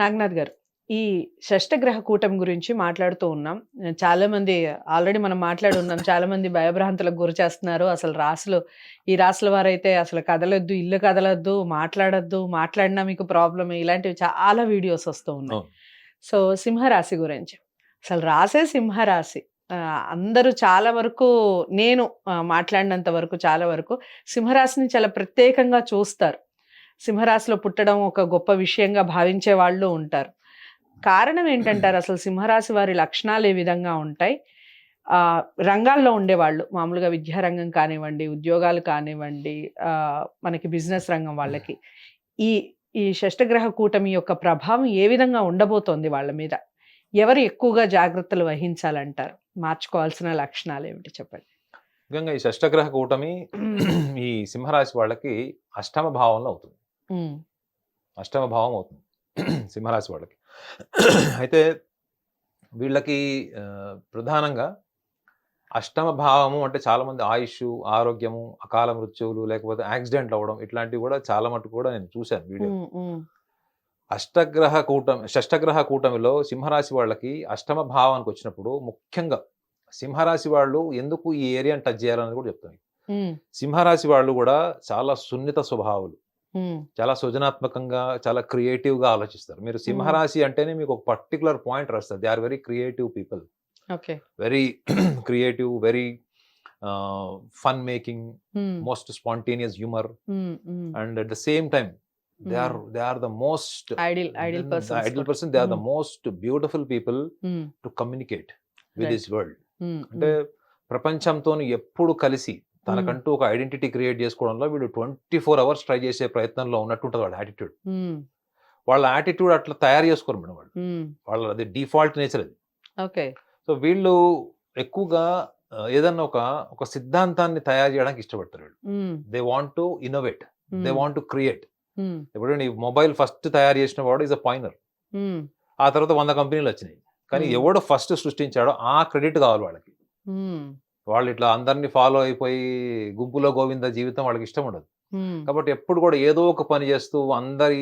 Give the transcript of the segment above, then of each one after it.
నాగనాథ్ గారు ఈ షష్టగ్రహ కూటమి గురించి మాట్లాడుతూ ఉన్నాం. చాలా మంది ఆల్రెడీ మనం మాట్లాడి ఉన్నాం. చాలా మంది భయభ్రాంతులకు గురి చేస్తున్నారు. అసలు రాసులు ఈ రాసుల వారైతే అసలు కదలొద్దు ఇల్లు కదలొద్దు మాట్లాడొద్దు మాట్లాడినా మీకు ప్రాబ్లమ్ ఇలాంటివి చాలా వీడియోస్ వస్తూ ఉన్నాయి. సో సింహరాశి గురించి. అసలు రాసే సింహరాశి అందరూ చాలా వరకు నేను మాట్లాడినంత వరకు చాలా వరకు సింహరాశిని చాలా ప్రత్యేకంగా చూస్తారు. సింహరాశిలో పుట్టడం ఒక గొప్ప విషయంగా భావించే వాళ్ళు ఉంటారు. కారణం ఏంటంటారు? అసలు సింహరాశి వారి లక్షణాలు ఏ విధంగా ఉంటాయి? రంగాల్లో ఉండేవాళ్ళు మామూలుగా విద్యారంగం కానివ్వండి ఉద్యోగాలు కానివ్వండి మనకి బిజినెస్ రంగం వాళ్ళకి. ఈ ఈ షష్టగ్రహ కూటమి యొక్క ప్రభావం ఏ విధంగా ఉండబోతోంది వాళ్ళ మీద? ఎవరు ఎక్కువగా జాగ్రత్తలు వహించాలంటారు? మార్చుకోవాల్సిన లక్షణాలు ఏమిటి చెప్పండి? ముఖ్యంగా ఈ షష్టగ్రహ కూటమి ఈ సింహరాశి వాళ్ళకి అష్టమ భావంలో అవుతుంది. అష్టమ భావం అవుతుంది సింహరాశి వాళ్ళకి. అయితే వీళ్ళకి ప్రధానంగా అష్టమ భావము అంటే చాలా మంది ఆయుష్ ఆరోగ్యము అకాల మృత్యువులు లేకపోతే యాక్సిడెంట్లు అవ్వడం ఇట్లాంటివి కూడా చాలా మటుకు కూడా నేను చూశాను వీడియో అష్టగ్రహ కూటమి షష్టగ్రహ కూటమిలో సింహరాశి వాళ్ళకి అష్టమ భావానికి వచ్చినప్పుడు ముఖ్యంగా సింహరాశి వాళ్ళు ఎందుకు ఈ ఏరియాని టచ్ చేయాలని కూడా చెప్తాను. సింహరాశి వాళ్ళు కూడా చాలా సున్నిత స్వభావాలు. చాలా సృజనాత్మకంగా చాలా creative గా ఆలోచిస్తారు. మీరు సింహరాశి అంటేనే మీకు ఒక పర్టికులర్ పాయింట్ రాస్తారు they are very creative people. Okay. Very creative very fun making most spontaneous humour. And at the same time they are they are the most idle person ideal person they are the. Most beautiful people to communicate with. This world. అంటే ప్రపంచంతో ఎప్పుడు కలిసి తనకంటూ ఒక identity create చేసుకోవడంలో వీడు twenty four hours try చేసే ప్రయత్నంలో ఉన్నట్టుంటుంది వాళ్ళ యాటిట్యూడ్. వాళ్ళ యాటిట్యూడ్ అట్లా తయారు చేసుకోరు మేడం వాళ్ళు. వాళ్ళ అది డిఫాల్ట్ నేచర్ అది. ఓకే. సో వీళ్ళు ఎక్కువగా ఏదన్నా ఒక ఒక సిద్ధాంతాన్ని తయారు చేయడానికి ఇష్టపడతారు వీళ్ళు. They want to innovate they want to create ఇప్పుడు నీ మొబైల్ ఫస్ట్ తయారు చేసిన వాడు ఇస్ అ పాయినర్ ఆ తర్వాత వంద కంపెనీలు వచ్చినాయి. కానీ. ఎవడు ఫస్ట్ సృష్టించాడో ఆ క్రెడిట్ కావాలి వాళ్ళకి. వాళ్ళు ఇట్లా అందరినీ ఫాలో అయిపోయి గుంపులో గోవింద జీవితం వాళ్ళకి ఇష్టం ఉండదు. కాబట్టి ఎప్పుడు కూడా ఏదో ఒక పని చేస్తూ అందరి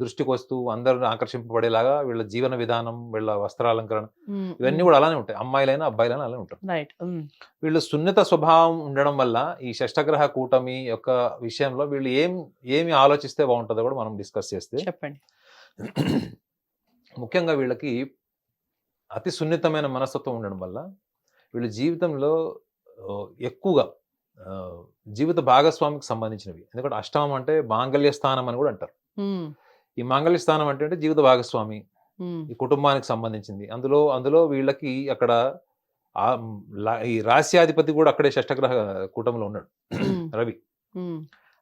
దృష్టికి వస్తూ అందరిని ఆకర్షింపబడేలాగా వీళ్ళ జీవన విధానం వీళ్ళ వస్త్రాలంకరణ ఇవన్నీ కూడా అలానే ఉంటాయి. అమ్మాయిలైనా అబ్బాయిలైనా అలానే ఉంటారు రైట్. వీళ్ళు సున్నిత స్వభావం ఉండడం వల్ల ఈ షష్టగ్రహ కూటమి యొక్క విషయంలో వీళ్ళు ఏం ఏమి ఆలోచిస్తే బాగుంటుందో కూడా మనం డిస్కస్ చేస్తే చెప్పండి. ముఖ్యంగా వీళ్ళకి అతి సున్నితమైన మనస్తత్వం ఉండడం వల్ల వీళ్ళ జీవితంలో ఎక్కువగా జీవిత భాగస్వామికి సంబంధించినవి. ఎందుకంటే అష్టమం అంటే మాంగళ్య స్థానం అని కూడా అంటారు. ఈ మాంగళ్య స్థానం అంటే అంటే జీవిత భాగస్వామి ఈ కుటుంబానికి సంబంధించింది. అందులో అందులో వీళ్ళకి అక్కడ ఈ రాస్యాధిపతి కూడా అక్కడే షష్టగ్రహ కూటమిలో ఉన్నాడు రవి.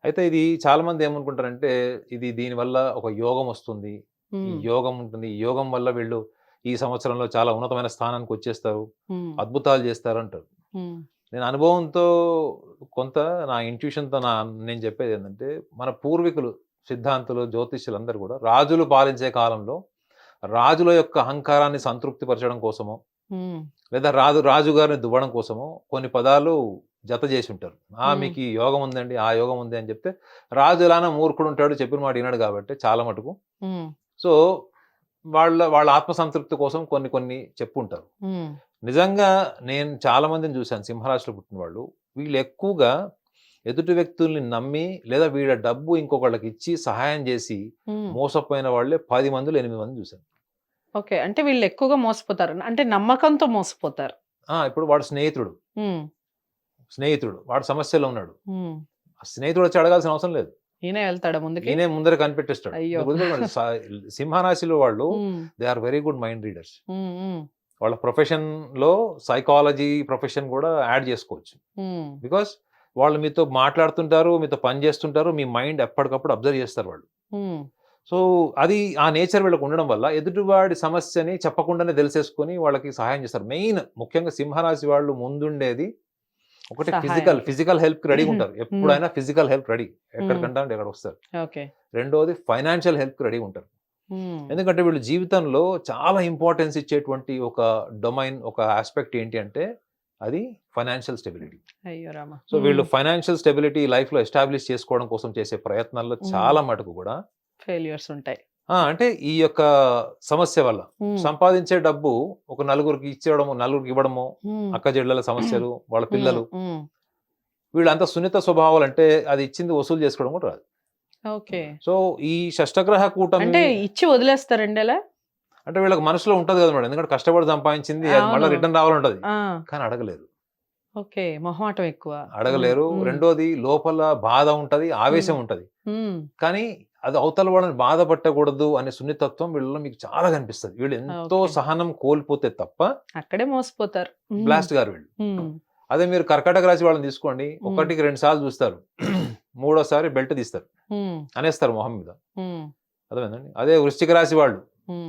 అయితే ఇది చాలా మంది ఏమనుకుంటారంటే ఇది దీనివల్ల ఒక యోగం వస్తుంది. యోగం ఉంటుంది. ఈ యోగం వల్ల వీళ్ళు ఈ సంవత్సరంలో చాలా ఉన్నతమైన స్థానానికి వచ్చేస్తారు. అద్భుతాలు చేస్తారు అంటారు నేను అనుభవంతో కొంత నా ఇంట్యూషన్తో నా నేను చెప్పేది ఏంటంటే మన పూర్వీకులు సిద్ధాంతులు జ్యోతిష్యులు అందరూ కూడా రాజులు పాలించే కాలంలో రాజుల యొక్క అహంకారాన్ని సంతృప్తిపరచడం కోసమో లేదా రాజు రాజుగారిని దువ్వడం కోసమో కొన్ని పదాలు జత చేసి ఉంటారు. ఆ. మీకు ఈ యోగం ఉందండి ఆ యోగం ఉంది అని చెప్తే రాజు ఎలానో మూర్ఖుడు ఉంటాడు చెప్పిన మాట వినాడు కాబట్టి చాలా మటుకు. సో వాళ్ళ వాళ్ళ ఆత్మసంతృప్తి కోసం కొన్ని కొన్ని చెప్పుంటారు. నిజంగా నేను చాలా మందిని చూశాను సింహరాశిలో పుట్టిన వాళ్ళు. వీళ్ళు ఎక్కువగా ఎదుటి వ్యక్తుల్ని నమ్మి లేదా వీళ్ళ డబ్బు ఇంకొకళ్ళకి ఇచ్చి సహాయం చేసి. మోసపోయిన వాళ్ళే పది మందిలో ఎనిమిది మంది చూశాను. ఓకే. అంటే వీళ్ళు ఎక్కువగా మోసపోతారు. అంటే నమ్మకంతో మోసపోతారు. ఆ, ఇప్పుడు వాడు స్నేహితుడు. స్నేహితుడు. వాడు సమస్యలో ఉన్నాడు. స్నేహితుడు వచ్చి అడగాల్సిన అవసరం లేదు. ఈయన వెళ్తాడా ముందుకి? ఈయనే ముందర కనిపెట్టేస్తాడు. అయ్యో. సింహరాశిలో వాళ్ళు they are very good mind readers. వాళ్ళ ప్రొఫెషన్లో సైకాలజీ ప్రొఫెషన్ కూడా యాడ్ చేసుకోవచ్చు. బికాస్ వాళ్ళు మీతో మాట్లాడుతుంటారు మీతో పని చేస్తుంటారు మీ మైండ్ ఎప్పటికప్పుడు అబ్జర్వ్ చేస్తారు వాళ్ళు. సో అది ఆ నేచర్ వీళ్ళకి ఉండడం వల్ల ఎదుటివాడి సమస్యని చెప్పకుండానే తెలిసేసుకొని వాళ్ళకి సహాయం చేస్తారు. మెయిన్ ముఖ్యంగా సింహరాశి వాళ్ళు ముందుండేది ఒకటి. ఫిజికల్ ఫిజికల్ హెల్ప్ రెడీ ఉంటారు. ఎప్పుడైనా ఫిజికల్ హెల్ప్ రెడీ. ఎక్కడికంటే ఎక్కడ వస్తారు. రెండోది ఫైనాన్షియల్ హెల్ప్ రెడీ ఉంటారు. ఎందుకంటే వీళ్ళు జీవితంలో చాలా ఇంపార్టెన్స్ ఇచ్చేటువంటి ఒక డొమైన్ ఒక ఆస్పెక్ట్ ఏంటి అంటే అది ఫైనాన్షియల్ స్టెబిలిటీ. సో వీళ్ళు ఫైనాన్షియల్ స్టెబిలిటీ లైఫ్లో ఎస్టాబ్లిష్ చేసుకోవడం కోసం చేసే ప్రయత్నాల్లో. చాలా మటుకు కూడా ఫెయిల్యూర్స్ ఉంటాయి. అంటే ఈ యొక్క సమస్య వల్ల సంపాదించే డబ్బు ఒక నలుగురికి ఇచ్చేయడము నలుగురికి ఇవ్వడము అక్క చెల్లెల సమస్యలు వాళ్ళ పిల్లలు. వీళ్ళంతా సున్నిత స్వభావాలు అంటే అది ఇచ్చింది వసూలు చేసుకోవడం కూడా రాదు. ఓకే. సో ఈ షష్టగ్రహ కూటమి అంటే ఇచ్చి వదిలేస్తారండి అలా? అంటే వీళ్ళకి మనసులో ఉంటది కదా మేడం ఎందుకంటే కష్టపడి సంపాదించింది అది మళ్ళీ. రిటర్న్ రావాలంటది. కానీ అడగలేరు. ఓకే మొహమాటం ఎక్కువ. అడగలేరు. రెండోది లోపల బాధ ఉంటది ఆవేశం ఉంటది. కానీ అది అవతల వాళ్ళని బాధ పట్టకూడదు అనే సున్నితత్వం వీళ్ళలో మీకు చాలా కనిపిస్తుంది. వీళ్ళు ఎంతో. సహనం కోల్పోతే తప్ప అక్కడే మోసపోతారు. బ్లాస్ట్ గారు వీళ్ళు. అదే మీరు కర్కాటక రాశి వాళ్ళని తీసుకోండి. ఒకటికి రెండు సార్లు చూస్తారు. మూడోసారి బెల్ట్ తీస్తారు. అనేస్తారు మొహం మీద. అర్థమైందండి? అదే వృశ్చిక రాశి వాళ్ళు.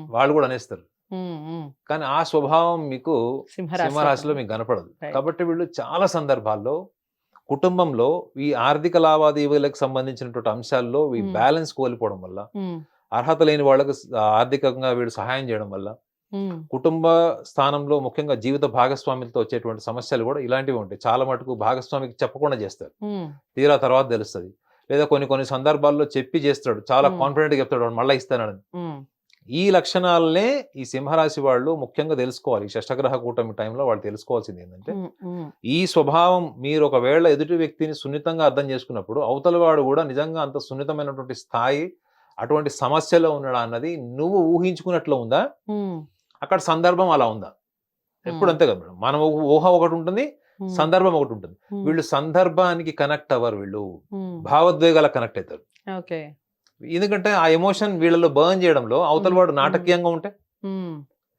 వాళ్ళు కూడా అనేస్తారు. కానీ ఆ స్వభావం మీకు సింహరాశి సింహరాశిలో మీకు కనపడదు. కాబట్టి వీళ్ళు చాలా సందర్భాల్లో కుటుంబంలో ఈ ఆర్థిక లావాదేవీలకు సంబంధించినటువంటి అంశాల్లో ఈ. బ్యాలెన్స్ కోల్పోవడం వల్ల అర్హత లేని వాళ్ళకు ఆర్థికంగా వీళ్ళు సహాయం చేయడం వల్ల కుటుంబ స్థానంలో ముఖ్యంగా జీవిత భాగస్వాములతో వచ్చేటువంటి సమస్యలు కూడా ఇలాంటివి ఉంటాయి. చాలా మటుకు భాగస్వామికి చెప్పకుండా చేస్తారు. తీరా తర్వాత తెలుస్తుంది. లేదా కొన్ని కొన్ని సందర్భాల్లో చెప్పి చేస్తాడు. చాలా. కాన్ఫిడెంట్గా చెప్తాడు. "వాడు మళ్ళీ ఇస్తానని. ఈ లక్షణాలనే ఈ సింహరాశి వాళ్ళు ముఖ్యంగా తెలుసుకోవాలి. షష్టగ్రహ కూటమి టైంలో వాళ్ళు తెలుసుకోవాల్సింది ఏంటంటే ఈ స్వభావం మీరు ఒకవేళ ఎదుటి వ్యక్తిని సున్నితంగా అర్థం చేసుకున్నప్పుడు అవతల వాడు కూడా నిజంగా అంత సున్నితమైనటువంటి స్థాయి అటువంటి సమస్యలో ఉన్నాడా అన్నది నువ్వు ఊహించుకున్నట్లు ఉందా? అక్కడ సందర్భం అలా ఉందా? ఎప్పుడు అంతే కదా మేడం. మన ఊహ ఒకటి ఉంటుంది సందర్భం ఒకటి ఉంటుంది. వీళ్ళు సందర్భానికి కనెక్ట్ అవ్వరు వీళ్ళు. ఉమ్, భావోద్వేగాలకు కనెక్ట్ అవుతారు. ఎందుకంటే ఆ ఎమోషన్ వీళ్ళలో బర్న్ చేయడంలో అవతల వాడు. నాటకీయంగా ఉంటే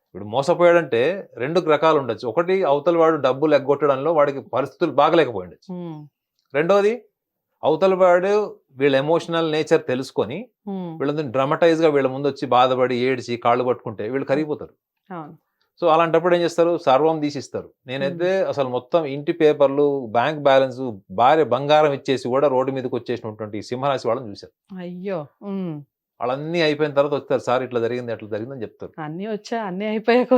ఇప్పుడు మోసపోయాడంటే రెండు రకాలు ఉండొచ్చు. ఒకటి అవతల వాడు డబ్బులు ఎగ్గొట్టడంలో వాడికి పరిస్థితులు బాగలేకపోయి ఉండొచ్చు. ఉమ్, రెండోది అవతల వాడు వీళ్ళ ఎమోషనల్ నేచర్ తెలుసుకొని వీళ్ళని డ్రమటైజ్గా వీళ్ళ ముందు వచ్చి బాధపడి ఏడిచి కాళ్ళు పట్టుకుంటే వీళ్ళు కరిగిపోతారు. సో అలాంటప్పుడు ఏం చేస్తారు? సర్వం తీసిస్తారు. నేనైతే అసలు మొత్తం ఇంటి పేపర్లు బ్యాంక్ బ్యాలెన్స్ భార్య బంగారం ఇచ్చేసి కూడా రోడ్డు మీదకి వచ్చేసినటువంటి సింహరాశి వాళ్ళని చూశారు అయ్యో! వాళ్ళన్నీ అయిపోయిన తర్వాత వస్తారు సార్ ఇట్లా జరిగింది అట్లా జరిగిందని చెప్తారు. అన్ని వచ్చా? అన్ని అయిపోయాక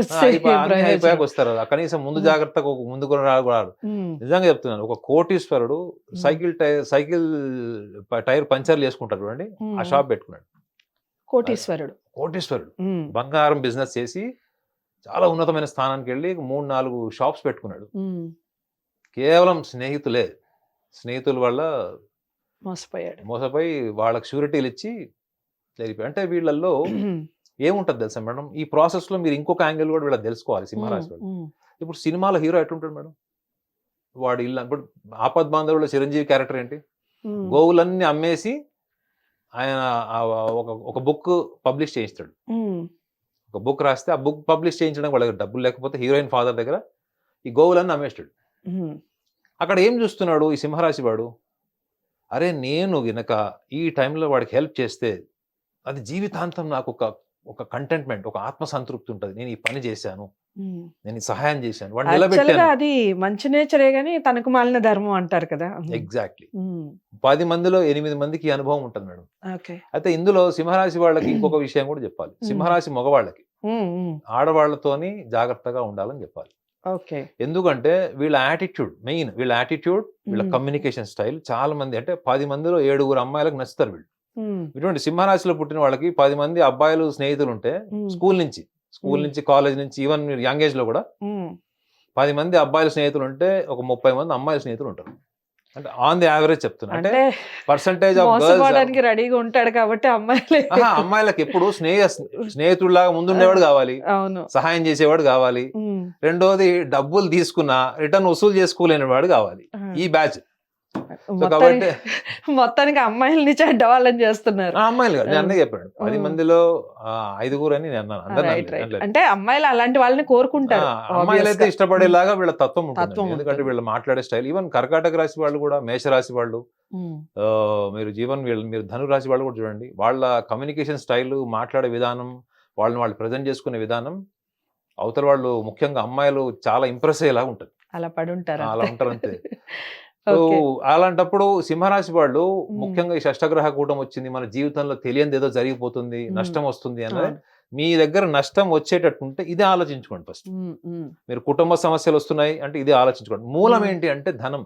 అన్నీ. అయిపోయాక వస్తారు. కనీసం ముందు. జాగ్రత్తగా ఒక రారు ఉమ్, నిజంగా చెప్తున్నాను ఒక కోటీశ్వరుడు సైకిల్ టైర్ సైకిల్ టైర్ పంచర్లు చేసుకుంటారు చూడండి ఆ షాప్ పెట్టుకున్నాడు. కోటీశ్వరుడు. కోటీశ్వరుడు. బంగారం బిజినెస్ చేసి చాలా ఉన్నతమైన స్థానానికి వెళ్ళి మూడు నాలుగు షాప్స్ పెట్టుకున్నాడు. కేవలం స్నేహితులే. స్నేహితుల వల్ల మోసపోయాడు. మోసపోయి వాళ్ళకి షూరిటీలు ఇచ్చి జరిగిపోయి అంటే వీళ్ళల్లో ఏముంటది తెలుసా మేడం? ఈ ప్రాసెస్లో మీరు ఇంకొక యాంగిల్ కూడా వీళ్ళకి తెలుసుకోవాలి సింహరాశి వాళ్ళు ఇప్పుడు సినిమాలో హీరో ఎట్లుంటాడు మేడం? వాడు ఇల్లు ఇప్పుడు ఆపద్ బాంధవులో చిరంజీవి క్యారెక్టర్ ఏంటి? గోవులన్నీ అమ్మేసి ఆయన ఒక ఒక బుక్ పబ్లిష్ చేయిస్తాడు. ఒక బుక్ రాస్తే ఆ బుక్ పబ్లిష్ చేయించడానికి వాళ్ళ దగ్గర డబ్బులు లేకపోతే హీరోయిన్ ఫాదర్ దగ్గర ఈ గోవులన్నీ అమ్మేస్తాడు. అక్కడ ఏం చూస్తున్నాడు ఈ సింహరాశి వాడు? అరే నేను గనక ఈ టైంలో వాడికి హెల్ప్ చేస్తే అది జీవితాంతం నాకు ఒక ఒక కంటెంట్మెంట్ ఒక ఆత్మసంతృప్తి ఉంటుంది. నేను ఈ పని చేశాను. నేను సహాయం చేశాను. నిలబెట్టాను. అది మంచి నేచరే గానీ తనకు మాలిన ధర్మం అంటారు కదా. ఎగ్జాక్ట్లీ పది మందిలో ఎనిమిది మందికి అనుభవం ఉంటుంది మేడం. అయితే ఇందులో సింహరాశి వాళ్ళకి ఇంకొక విషయం కూడా చెప్పాలి. సింహరాశి మగవాళ్ళకి ఆడవాళ్ళతోని జాగ్రత్తగా ఉండాలని చెప్పాలి. ఓకే. ఎందుకంటే వీళ్ళ యాటిట్యూడ్ మెయిన్ వీళ్ళ యాటిట్యూడ్ వీళ్ళ కమ్యూనికేషన్ స్టైల్ చాలా మంది అంటే పది మందిలో ఏడుగురు అమ్మాయిలకు నచ్చుతారు వీళ్ళు. ఇటువంటి సింహరాశిలో పుట్టిన వాళ్ళకి పది మంది అబ్బాయిలు స్నేహితులు ఉంటే స్కూల్ నుంచి స్కూల్. నుంచి కాలేజ్ నుంచి ఈవెన్ మీరు యంగ్ ఏజ్లో కూడా పది మంది అబ్బాయిల స్నేహితులు ఉంటే ఒక ముప్పై మంది అమ్మాయిల స్నేహితులు ఉంటారు. అంటే ఆన్ ది యావరేజ్ చెప్తున్నా. అంటే పర్సంటేజ్ ఆఫ్ రెడీగా ఉంటాడు కాబట్టి అమ్మాయిలే. అమ్మాయిలకు ఎప్పుడు స్నేహ స్నేహితుడిలాగా ముందుండేవాడు కావాలి సహాయం చేసేవాడు కావాలి. రెండోది డబ్బులు తీసుకున్నా రిటర్న్ వసూలు చేసుకోలేని వాడు కావాలి. ఈ బ్యాచ్. కాబట్టి మొత్తానికి అమ్మాయిల్ని చెడ్డవాళ్ళని చేస్తున్నారు అమ్మాయిలు కాదు, నేను. చెప్పాను పది. మందిలో ఐదుగురు అని నేను అన్నాను. అంటే అమ్మాయిలు అలాంటి వాళ్ళని కోరుకుంటారు అమ్మాయిలు అయితే. ఇష్టపడేలాగా వీళ్ళ తత్వం ఉంటుంది ఎందుకంటే. వీళ్ళు మాట్లాడే స్టైల్ ఈవెన్ కర్కాటక రాశి వాళ్ళు కూడా మేషరాశి వాళ్ళు ఉమ్, ఆ, మీరు జీవన్ వీళ్ళు మీరు ధను రాశి వాళ్ళు కూడా చూడండి వాళ్ళ కమ్యూనికేషన్ స్టైల్ మాట్లాడే విధానం వాళ్ళని వాళ్ళు ప్రజెంట్ చేసుకునే విధానం అవతల వాళ్ళు ముఖ్యంగా అమ్మాయిలు చాలా ఇంప్రెస్ అయ్యేలా ఉంటుంది అలా పడి ఉంటారు అలా. ఉంటారు అంతే సో అలాంటప్పుడు సింహరాశి వాళ్ళు. ముఖ్యంగా ఈ షష్టగ్రహ కూటం వచ్చింది మన జీవితంలో తెలియనిది ఏదో జరిగిపోతుంది. నష్టం వస్తుంది అన్నది. మీ దగ్గర నష్టం వచ్చేటట్టు ఉంటే ఇదే ఆలోచించుకోండి ఫస్ట్ మీరు కుటుంబ సమస్యలు వస్తున్నాయి అంటే ఇదే ఆలోచించుకోండి మూలం. ఏంటి అంటే ధనం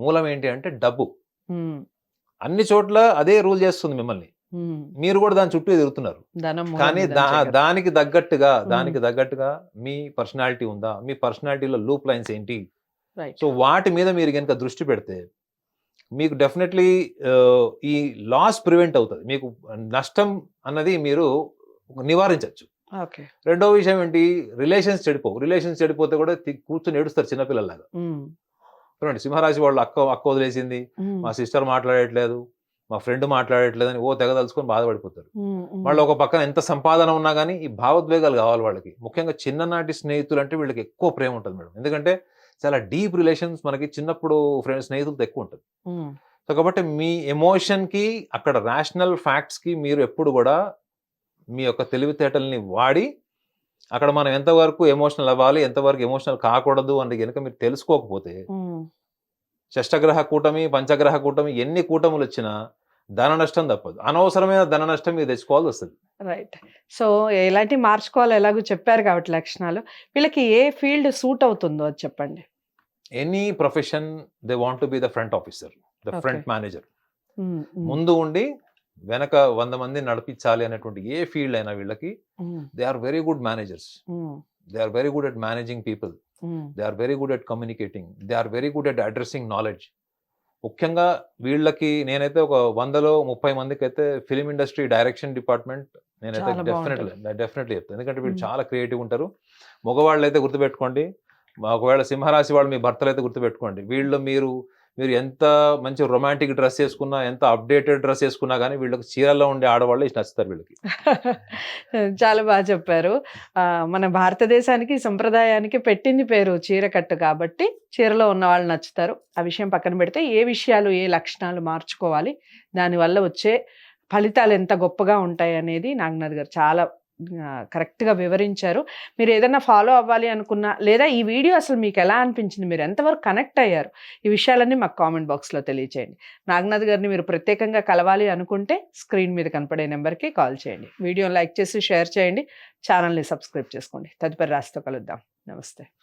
మూలం ఏంటి అంటే డబ్బు అన్ని చోట్ల అదే రూల్ చేస్తుంది మిమ్మల్ని. మీరు కూడా దాని చుట్టూ తిరుగుతున్నారు కానీ. దానికి తగ్గట్టుగా దానికి తగ్గట్టుగా మీ పర్సనాలిటీ ఉందా మీ పర్సనాలిటీలో లూప్ లైన్స్ ఏంటి. సో వాటి మీద మీరు కనుక దృష్టి పెడితే మీకు డెఫినెట్లీ ఈ లాస్ ప్రివెంట్ అవుతుంది. మీకు నష్టం అన్నది మీరు నివారించవచ్చు రెండో విషయం ఏంటి? రిలేషన్స్ చెడిపోవు. రిలేషన్స్ చెడిపోతే కూడా కూర్చొని ఏడుస్తారు చిన్నపిల్లలాగా. చూడండి సింహరాశి వాళ్ళు అక్క అక్క వదిలేసింది. మా సిస్టర్ మాట్లాడట్లేదు. మా ఫ్రెండ్ మాట్లాడట్లేదు అని ఓ తెగదలుచుకొని బాధపడిపోతారు. వాళ్ళు ఒక పక్కన ఎంత సంపాదన ఉన్నా కానీ ఈ భావోద్వేగాలు కావాలి వాళ్ళకి. ముఖ్యంగా చిన్ననాటి స్నేహితులు అంటే వీళ్ళకి ఎక్కువ ప్రేమ ఉంటుంది మేడం. ఎందుకంటే చాలా డీప్ రిలేషన్స్ మనకి చిన్నప్పుడు ఫ్రెండ్స్ స్నేహితులతో ఎక్కువ ఉంటుంది. సో కాబట్టి మీ ఎమోషన్కి అక్కడ రేషనల్ ఫ్యాక్ట్స్కి మీరు ఎప్పుడు కూడా మీ యొక్క తెలివితేటల్ని వాడి అక్కడ మనం ఎంతవరకు ఎమోషనల్ అవ్వాలి ఎంతవరకు ఎమోషనల్ కాకూడదు అని కనుక మీరు తెలుసుకోకపోతే. షష్టగ్రహ కూటమి పంచగ్రహ కూటమి ఎన్ని కూటములు వచ్చినా ధన నష్టం తప్పదు అనవసరమైన ధన నష్టం మీరు తెచ్చుకోవాల్సి వస్తుంది రైట్ సో ఎలాంటి మార్చుకోవాలో ఎలాగో చెప్పారు కాబట్టి లక్షణాలు వీళ్ళకి ఏ ఫీల్డ్ సూట్ అవుతుందో అది చెప్పండి any profession they want to be the front officer the. Front manager. ముందు ఉండి వెనక వంద మంది నడిపించాలి అనేటువంటి ఏ ఫీల్డ్ అయినా వీళ్ళకి. They are very good managers. They are very good at managing people. They are very good at communicating they are very good at addressing knowledge ముఖ్యంగా వీళ్ళకి నేనైతే ఒక వందలో ముప్పై మందికి అయితే ఫిలిం ఇండస్ట్రీ డైరెక్షన్ డిపార్ట్మెంట్ నేనైతే డెఫినెట్లీ డెఫినెట్లీ చెప్తాను ఎందుకంటే వీళ్ళు. చాలా క్రియేటివ్ ఉంటారు. మగవాళ్ళు అయితే గుర్తుపెట్టుకోండి ఒకవేళ సింహరాశి వాళ్ళు మీ భర్తలు అయితే గుర్తుపెట్టుకోండి. వీళ్ళు మీరు మీరు ఎంత మంచి రొమాంటిక్ డ్రెస్ వేసుకున్నా ఎంత అప్డేటెడ్ డ్రెస్ వేసుకున్నా కానీ వీళ్ళకి చీరల్లో ఉండే ఆడవాళ్ళు నచ్చుతారు వీళ్ళకి. చాలా బాగా చెప్పారు. మన భారతదేశానికి సంప్రదాయానికి పెట్టింది పేరు చీరకట్టు కాబట్టి చీరలో ఉన్న వాళ్ళు నచ్చుతారు. ఆ విషయం పక్కన పెడితే ఏ విషయాలు ఏ లక్షణాలు మార్చుకోవాలి దానివల్ల వచ్చే ఫలితాలు ఎంత గొప్పగా ఉంటాయి అనేది నాగనాథ్ గారు చాలా కరెక్ట్గా వివరించారు. మీరు ఏదైనా ఫాలో అవ్వాలి అనుకున్నా లేదా ఈ వీడియో అసలు మీకు ఎలా అనిపించింది మీరు ఎంతవరకు కనెక్ట్ అయ్యారు ఈ విషయాలన్నీ మాకు కామెంట్ బాక్స్లో తెలియచేయండి. నాగనాథ్ గారిని మీరు ప్రత్యేకంగా కలవాలి అనుకుంటే స్క్రీన్ మీద కనపడే నెంబర్కి కాల్ చేయండి. వీడియో లైక్ చేసి షేర్ చేయండి. ఛానల్ని సబ్స్క్రైబ్ చేసుకోండి. తదుపరి రాశితో కలుద్దాం. నమస్తే.